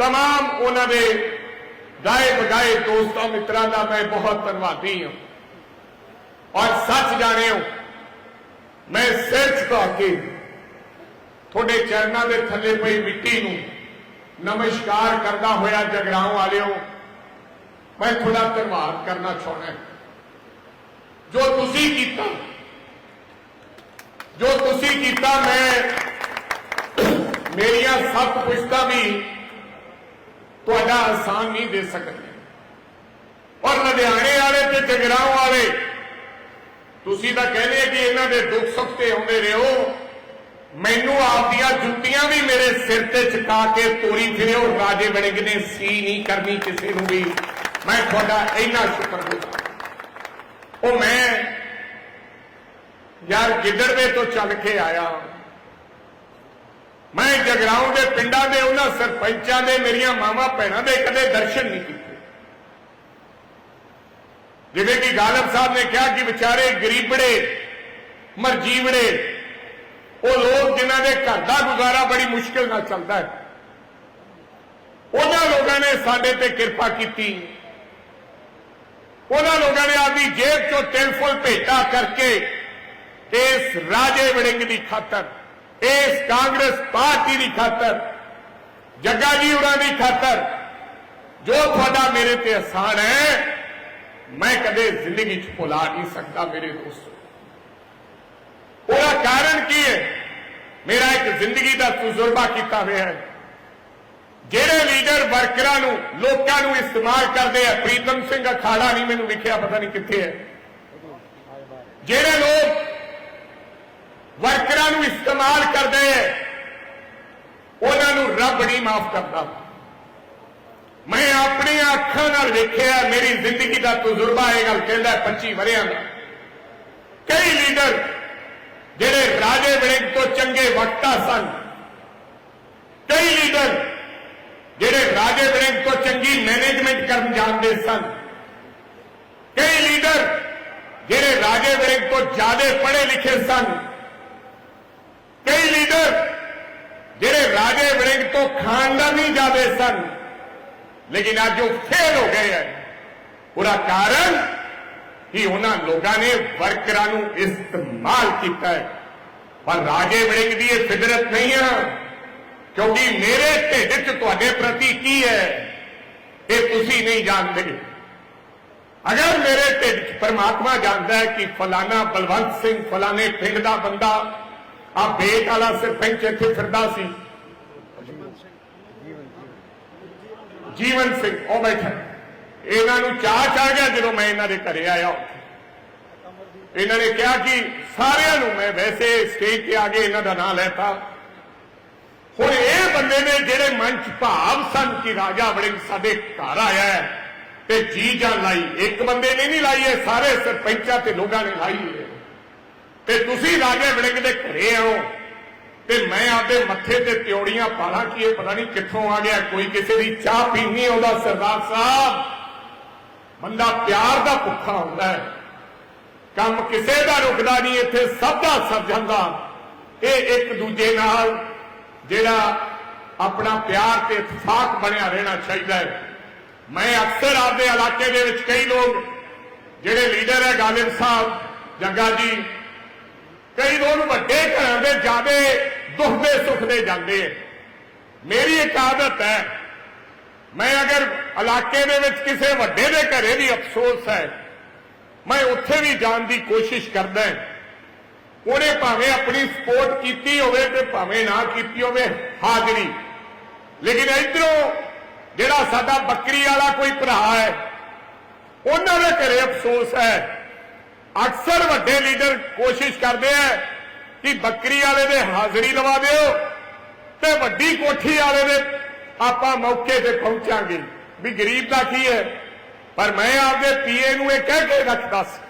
तमाम ਉਹਨਾਂ ਦੇ ਗਾਏ ਬਗਾਏ ਦੋਸਤਾਂ ਮਿੱਤਰਾਂ ਦਾ ਮੈਂ ਬਹੁਤ ਧੰਨਵਾਦੀ ਹਾਂ ਔਰ ਸੱਚ ਜਾਣਿਓ ਮੈਂ ਸਿਰ ਝੁਕਾ ਕੇ ਤੁਹਾਡੇ ਚਰਨਾਂ ਦੇ ਥੱਲੇ ਪਈ ਮਿੱਟੀ ਨੂੰ ਨਮਸਕਾਰ ਕਰਦਾ ਹੋਇਆ ਜਗਰਾਉਂ ਵਾਲਿਓ ਮੈਂ ਤੁਹਾਡਾ ਧੰਨਵਾਦ ਕਰਨਾ ਚਾਹੁੰਦਾ ਹਾਂ। ਜੋ ਤੁਸੀਂ ਕੀਤਾ ਜੋ ਤੁਸੀਂ ਕੀਤਾ ਮੈਂ ਮੇਰੀਆਂ ਸੱਤ ਪੁਸ਼ਤਾਂ ਵੀ ਤੁਹਾਡਾ ਆਸਾਨ ਨਹੀਂ ਦੇ ਸਕਦੇ। ਔਰ ਲੁਧਿਆਣੇ ਵਾਲੇ ਤੇ ਜਗਰਾਉਂ ਵਾਲੇ, ਤੁਸੀਂ ਤਾਂ ਕਹਿੰਦੇ ਕਿ ਇਹਨਾਂ ਦੇ ਦੁੱਖ ਸੁੱਖ ਤੇ ਆਉਂਦੇ ਰਹੋ। ਮੈਨੂੰ ਆਪਦੀਆਂ ਜੁੱਤੀਆਂ ਵੀ ਮੇਰੇ ਸਿਰ ਤੇ ਚਕਾ ਕੇ ਤੋਰੀ ਫਿਰਿਓ। ਰਾਜੇ ਵੜਿੰਗ ਨੇ ਸੀ ਨਹੀਂ ਕਰਨੀ ਕਿਸੇ ਨੂੰ ਵੀ। ਮੈਂ ਤੁਹਾਡਾ ਇੰਨਾ ਸ਼ੁਕਰਗੁਜ਼ਾਰ ਉਹ ਮੈਂ ਯਾਰ ਗਿੱਦੜਵੇ ਤੋਂ ਚੱਲ ਕੇ ਆਇਆ। ਮੈਂ ਜਗਰਾਉਂ ਦੇ ਪਿੰਡਾਂ ਦੇ, ਉਹਨਾਂ ਸਰਪੰਚਾਂ ਦੇ, ਮੇਰੀਆਂ ਮਾਵਾਂ ਭੈਣਾਂ ਦੇ ਕਦੇ ਦਰਸ਼ਨ ਨਹੀਂ ਕੀਤੇ। ਜਿਵੇਂ ਕਿ ਗਾਲਬ ਸਾਹਿਬ ਨੇ ਕਿਹਾ ਕਿ ਵਿਚਾਰੇ ਗਰੀਬੜੇ, ਮਰਜੀਵੜੇ, ਉਹ ਲੋਕ ਜਿਨ੍ਹਾਂ ਦੇ ਘਰ ਦਾ ਗੁਜ਼ਾਰਾ ਬੜੀ ਮੁਸ਼ਕਲ ਨਾਲ ਚੱਲਦਾ ਹੈ। ਉਹਨਾਂ ਲੋਕਾਂ ਨੇ ਸਾਡੇ ਤੇ ਕਿਰਪਾ ਕੀਤੀ। ਉਹਨਾਂ ਲੋਕਾਂ ਨੇ ਆਪਣੀ ਜੇਬ ਚੋਂ ਤਿਲ ਫੁੱਲ ਭੇਟਾ ਕਰਕੇ ਇਸ ਰਾਜੇ ਵੜਿੰਗ ਦੀ ਖਾਤਰ ਇਸ ਕਾਂਗਰਸ ਪਾਰਟੀ ਦੀ ਖਾਤਰ, ਜੱਗਾ ਜੀ ਉਹਨਾਂ ਦੀ ਖਾਤਰ, ਜੋ ਤੁਹਾਡਾ ਮੇਰੇ ਤੇ ਅਹਿਸਾਨ ਹੈ, ਮੈਂ ਕਦੇ ਜ਼ਿੰਦਗੀ 'ਚ ਭੁਲਾ ਨਹੀਂ ਸਕਦਾ ਮੇਰੇ ਦੋਸਤੋ। ਉਹਦਾ ਕਾਰਨ ਕੀ ਹੈ? ਮੇਰਾ ਇੱਕ ਜ਼ਿੰਦਗੀ ਦਾ ਤਜਰਬਾ ਕੀਤਾ ਹੋਇਆ ਹੈ। ਜਿਹੜੇ ਲੀਡਰ ਵਰਕਰਾਂ ਨੂੰ, ਲੋਕਾਂ ਨੂੰ ਇਸਤੇਮਾਲ ਕਰਦੇ ਆ, ਪ੍ਰੀਤਮ ਸਿੰਘ ਅਖਾੜਾ ਨਹੀਂ ਮੈਨੂੰ ਵਿਖਿਆ ਪਤਾ ਨਹੀਂ ਕਿੱਥੇ ਹੈ। ਜਿਹੜੇ ਲੋਕ ਵਰਕਰਾਂ ਨੂੰ ਇਸਤੇਮਾਲ ਕਰਦੇ ਆ। ਉਹਨਾਂ ਨੂੰ ਰੱਬ ਨਹੀਂ ਮਾਫ ਕਰਦਾ। ਮੈਂ ਆਪਣੀਆਂ ਅੱਖਾਂ ਨਾਲ ਵੇਖਿਆ, ਮੇਰੀ ਜ਼ਿੰਦਗੀ ਦਾ ਤਜਰਬਾ ਇਹ ਗੱਲ ਕਹਿੰਦਾ 25 ਵਰਿਆਂ ਦਾ। ਕਈ ਲੀਡਰ ਜਿਹੜੇ ਰਾਜੇ ਵੜਿੰਗ ਤੋਂ ਚੰਗੇ ਵਕਤਾ ਸਨ, ਕਈ ਲੀਡਰ ਜਿਹੜੇ ਰਾਜੇ ਵੜਿੰਗ ਤੋਂ ਚੰਗੀ ਮੈਨੇਜਮੈਂਟ ਕਰਨ ਜਾਣਦੇ ਸਨ, ਕਈ ਲੀਡਰ ਜਿਹੜੇ ਰਾਜੇ ਵੜਿੰਗ ਤੋਂ ਜ਼ਿਆਦਾ ਪੜ੍ਹੇ ਲਿਖੇ ਸਨ ਕਈ ਲੀਡਰ ਜਿਹੜੇ ਰਾਜੇ ਵੜਿੰਗ ਤੋਂ ਖਾਨਦਾਨੀ ਜ਼ਿਆਦੇ ਸਨ, ਲੇਕਿਨ ਅੱਜ ਉਹ ਫੇਲ ਹੋ ਗਏ ਹੈ ਉਹਦਾ ਕਾਰਨ ਕਿ ਉਹਨਾਂ ਲੋਕਾਂ ਨੇ ਵਰਕਰਾਂ ਨੂੰ ਇਸਤੇਮਾਲ ਕੀਤਾ ਹੈ। ਪਰ ਰਾਜੇ ਵੜਿੰਗ ਦੀ ਇਹ ਫਿਦਰਤ ਨਹੀਂ ਹੈ ਕਿਉਂਕਿ ਮੇਰੇ ਢਿੱਡ 'ਚ ਤੁਹਾਡੇ ਪ੍ਰਤੀ ਕੀ ਹੈ, ਇਹ ਤੁਸੀਂ ਨਹੀਂ ਜਾਣਦੇ। ਅਗਰ ਮੇਰੇ ਢਿੱਡ 'ਚ ਪਰਮਾਤਮਾ ਜਾਣਦਾ ਹੈ ਕਿ ਫਲਾਣਾ ਬਲਵੰਤ ਸਿੰਘ ਫਲਾਣੇ ਪਿੰਡ ਦਾ ਬੰਦਾ ਆ ਬੇਟ ਵਾਲਾ ਸਰਪੰਚ ਇੱਥੇ ਫਿਰਦਾ ਸੀ। ਜੀਵਨ ਸਿੰਘ, ਉਹ ਬੈਠਾ। ਇਹਨਾਂ ਨੂੰ ਚਾਹ ਚਾ ਗਿਆ ਜਦੋਂ ਮੈਂ ਇਹਨਾਂ ਦੇ ਘਰੇ ਆਇਆ ਇਹਨਾਂ ਨੇ ਕਿਹਾ ਕਿ ਸਾਰਿਆਂ ਨੂੰ ਮੈਂ ਵੈਸੇ ਸਟੇਜ ਤੇ ਆ ਕੇ ਇਹਨਾਂ ਦਾ ਨਾਮ ਲੈਤਾ। ਹੁਣ ਇਹ ਬੰਦੇ ਨੇ ਜਿਹੜੇ ਮਨ ਚ ਭਾਵ ਸਨ ਕਿ ਰਾਜਾ ਵੜਿੰਗ ਸਾਡੇ ਘਰ ਆਇਆ ਹੈ, ਤੇ ਜੀ ਜਾਨ ਲਾਈ। ਇੱਕ ਬੰਦੇ ਨੇ ਨਹੀਂ ਲਾਈ, ਇਹ ਸਾਰੇ ਸਰਪੰਚਾਂ ਤੇ ਲੋਕਾਂ ਨੇ ਲਾਈ ਹੈ। ਤੇ ਤੁਸੀਂ ਰਾਜੇ ਵੜਿੰਗ ਦੇ ਘਰੇ ਆਓ। ਤੇ ਮੈਂ ਆਪਦੇ ਮੱਥੇ ਤੇ ਤਿਉੜੀਆਂ ਪਾਲਾਂ ਕਿ ਇਹ ਪਤਾ ਨਹੀਂ ਕਿੱਥੋਂ ਆ ਗਿਆ। ਕੋਈ ਕਿਸੇ ਦੀ ਚਾਹ ਪੀਣੀ ਆਉਂਦਾ ਸਰਦਾਰ ਸਾਹਿਬ। ਬੰਦਾ ਪਿਆਰ ਦਾ ਭੁੱਖਾ ਹੁੰਦਾ ਹੈ। ਕੰਮ ਕਿਸੇ ਦਾ ਰੁਕਦਾ ਨਹੀਂ, ਇੱਥੇ ਸਭ ਦਾ ਸਰ ਦਾ ਇਹ ਇੱਕ ਦੂਜੇ ਨਾਲ ਜਿਹੜਾ ਆਪਣਾ ਪਿਆਰ ਤੇ ਇਤਫਾਕ ਬਣਿਆ ਰਹਿਣਾ ਚਾਹੀਦਾ ਹੈ। ਮੈਂ ਅਕਸਰ ਆਪਦੇ ਇਲਾਕੇ ਦੇ ਵਿੱਚ ਕਈ ਲੋਕ, ਜਿਹੜੇ ਲੀਡਰ ਹੈ ਗਾਲਿਬ ਸਾਹਿਬ, ਜੱਗਾ ਜੀ ਕਈ ਲੋਕ ਵੱਡੇ ਘਰਾਂ ਦੇ ਜਿਆਦੇ ਦੁੱਖ ਦੇ, ਸੁੱਖ ਦੇ ਜਾਂਦੇ ਹੈ ਮੇਰੀ ਇੱਕ ਆਦਤ ਹੈ, ਮੈਂ ਅਗਰ ਇਲਾਕੇ ਦੇ ਵਿੱਚ ਕਿਸੇ ਵੱਡੇ ਦੇ ਘਰੇ ਵੀ ਅਫਸੋਸ ਹੈ, ਮੈਂ ਉੱਥੇ ਵੀ ਜਾਣ ਦੀ ਕੋਸ਼ਿਸ਼ ਕਰਦਾ ਹਾਂ। ਉਹਨੇ ਭਾਵੇਂ ਆਪਣੀ ਸਪੋਰਟ ਕੀਤੀ ਹੋਵੇ ਤੇ ਭਾਵੇਂ ਨਾ ਕੀਤੀ ਹੋਵੇ, ਹਾਜ਼ਰੀ। ਲੇਕਿਨ ਇਧਰੋਂ ਜਿਹੜਾ ਸਾਡਾ ਬੱਕਰੀ ਵਾਲਾ ਕੋਈ ਭਰਾ ਹੈ, ਉਹਨਾਂ ਦੇ ਘਰੇ ਅਫਸੋਸ ਹੈ। ਅਕਸਰ ਵੱਡੇ ਲੀਡਰ ਕੋਸ਼ਿਸ਼ ਕਰਦੇ ਆ ਕਿ ਬੱਕਰੀ ਵਾਲੇ ਦੇ ਹਾਜ਼ਰੀ ਲਵਾ ਦਿਓ ਤੇ ਵੱਡੀ ਕੋਠੀ ਵਾਲੇ ਦੇ ਆਪਾਂ ਮੌਕੇ ਤੇ ਪਹੁੰਚਾਂਗੇ। ਵੀ ਗਰੀਬ ਦਾ ਕੀ ਹੈ? ਪਰ ਮੈਂ ਆਪਦੇ ਪੀਏ ਨੂੰ ਇਹ ਕਹਿ ਕੇ ਰੱਖਦਾ ਸੀ,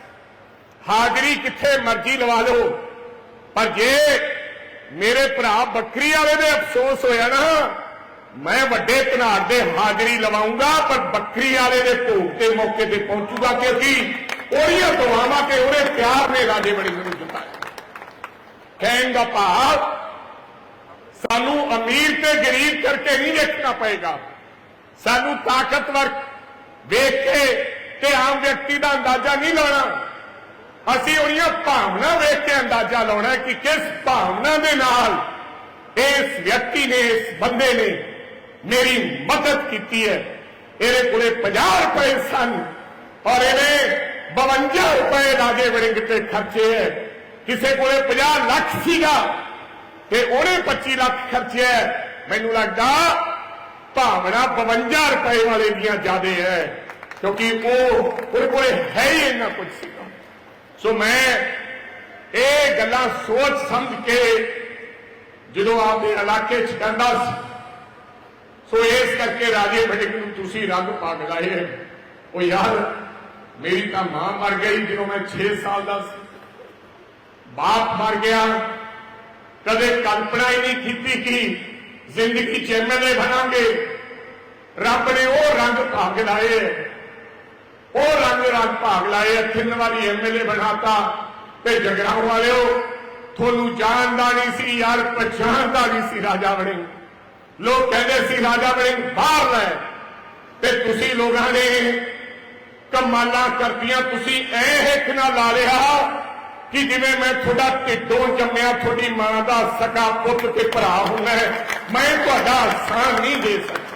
ਹਾਜ਼ਰੀ ਕਿੱਥੇ ਮਰਜ਼ੀ ਲਵਾ ਲਓ। ਪਰ ਜੇ ਮੇਰੇ ਭਰਾ ਬੱਕਰੀ ਵਾਲੇ ਦੇ ਅਫਸੋਸ ਹੋਇਆ ਨਾ, ਮੈਂ ਵੱਡੇ ਧਨਾੜ ਦੇ ਹਾਜ਼ਰੀ ਲਵਾਉਂਗਾ, ਪਰ ਬੱਕਰੀ ਵਾਲੇ ਦੇ ਭੋਗ ਤੇ ਮੌਕੇ ਤੇ ਪਹੁੰਚੂਗਾ ਕਿਉਂਕਿ ਉਹਦੀਆਂ ਦੁਆਵਾਂ ਤੇ ਉਹਦੇ ਪਿਆਰ ਨੇ ਰਾਜੇ ਬਣੀ ਨੂੰ ਕਹਿਣ ਦਾ ਭਾਵ ਸਾਨੂੰ ਅਮੀਰ ਤੇ ਗਰੀਬ ਕਰਕੇ ਨਹੀਂ ਦੇਖਣਾ ਪਏਗਾ। ਸਾਨੂੰ ਤਾਕਤਵਰ ਵੇਖ ਕੇ ਤੇ ਆਮ ਵਿਅਕਤੀ ਦਾ ਅੰਦਾਜ਼ਾ ਨਹੀਂ ਲਾਉਣਾ। ਅਸੀਂ ਉਹਨੀਆਂ ਭਾਵਨਾ ਵੇਖ ਕੇ ਅੰਦਾਜ਼ਾ ਲਾਉਣਾ ਕਿ ਕਿਸ ਭਾਵਨਾ ਦੇ ਨਾਲ ਇਸ ਵਿਅਕਤੀ ਨੇ, ਇਸ ਬੰਦੇ ਨੇ ਮੇਰੀ ਮਦਦ ਕੀਤੀ ਹੈ। ਇਹਦੇ ਕੋਲੇ 50 ਰੁਪਏ ਸਨ ਔਰ ਇਹਨੇ 52 ਰੁਪਏ ਰਾਜੇ ਵੜਿੰਗ ਤੇ ਖਰਚੇ ਹੈ। ਕਿਸੇ ਕੋਲੇ 50 ਲੱਖ ਸੀਗਾ ਤੇ ਉਹਨੇ 25 ਲੱਖ ਖਰਚਿਆ ਮੈਨੂੰ ਲੱਗਦਾ ਭਾਵਨਾ 52 ਰੁਪਏ ਵਾਲੇ ਦੀਆਂ ਜ਼ਿਆਦੇ ਹੈ, ਕਿਉਂਕਿ ਉਹ ਉਹਦੇ ਕੋਲੇ ਹੈ ਹੀ ਇੰਨਾ ਕੁਝ ਸੀਗਾ। ਸੋ ਮੈਂ ਇਹ ਗੱਲਾਂ ਸੋਚ ਸਮਝ ਕੇ ਜਦੋਂ ਆਪਦੇ ਇਲਾਕੇ 'ਚ ਜਾਂਦਾ ਸੀ ਸੋ ਇਸ ਕਰਕੇ ਰਾਜੇ ਵੜਿੰਗ ਨੂੰ ਤੁਸੀਂ ਰੰਗ ਪੱਗ ਲਾਏ ਉਹ ਯਾਰ, ਮੇਰੀ ਤਾਂ ਮਾਂ ਮਰ ਗਈ ਜਦੋਂ ਮੈਂ 6 ਸਾਲ ਦਾ ਸੀ। ਬਾਪ ਮਰ ਗਿਆ। ਕਦੇ ਕਲਪਨਾ ਹੀ ਨਹੀਂ ਕੀਤੀ ਕਿ ਜ਼ਿੰਦਗੀ 'ਚ ਐਮਐਲਏ ਬਣਾਂਗੇ। ਰੱਬ ਨੇ ਉਹ ਰੰਗ ਭਾਗ ਲਾਏ। ਉਹ ਰੰਗ ਰੰਗ ਭਾਗ ਲਾਏ ਤਿੰਨ ਵਾਰੀ ਐਮਐਲਏ ਬਣਾਤਾ। ਤੇ ਜਗਰਾਉਂ ਵਾਲਿਓ, ਤੁਹਾਨੂੰ ਜਾਣਦਾ ਨਹੀਂ ਸੀ ਯਾਰ ਪਛਾਣਦਾ ਨਹੀਂ ਸੀ ਰਾਜਾ ਵੜਿੰਗ। ਲੋਕ ਕਹਿੰਦੇ ਸੀ, ਰਾਜਾ ਵੜਿੰਗ, ਬਾਹਰ ਲੈ। ਤੇ ਤੁਸੀਂ ਲੋਕਾਂ ਨੇ ਕਮਾਲਾਂ ਕਰਤੀਆਂ, ਤੁਸੀਂ ਐ ਹਿੱਕ ਨਾਲ ਲਾ ਲਿਆ। ਕਿ ਜਿਵੇਂ ਮੈਂ ਤੁਹਾਡਾ ਢਿੱਡੋਂ ਜੰਮਿਆ, ਤੁਹਾਡੀ ਮਾਂ ਦਾ ਸਕਾ ਪੁੱਤ ਤੇ ਭਰਾ ਹੁੰਦਾ ਹੈ, ਮੈਂ ਤੁਹਾਡਾ ਸਾਹ ਨਹੀਂ ਦੇ ਸਕਦਾ।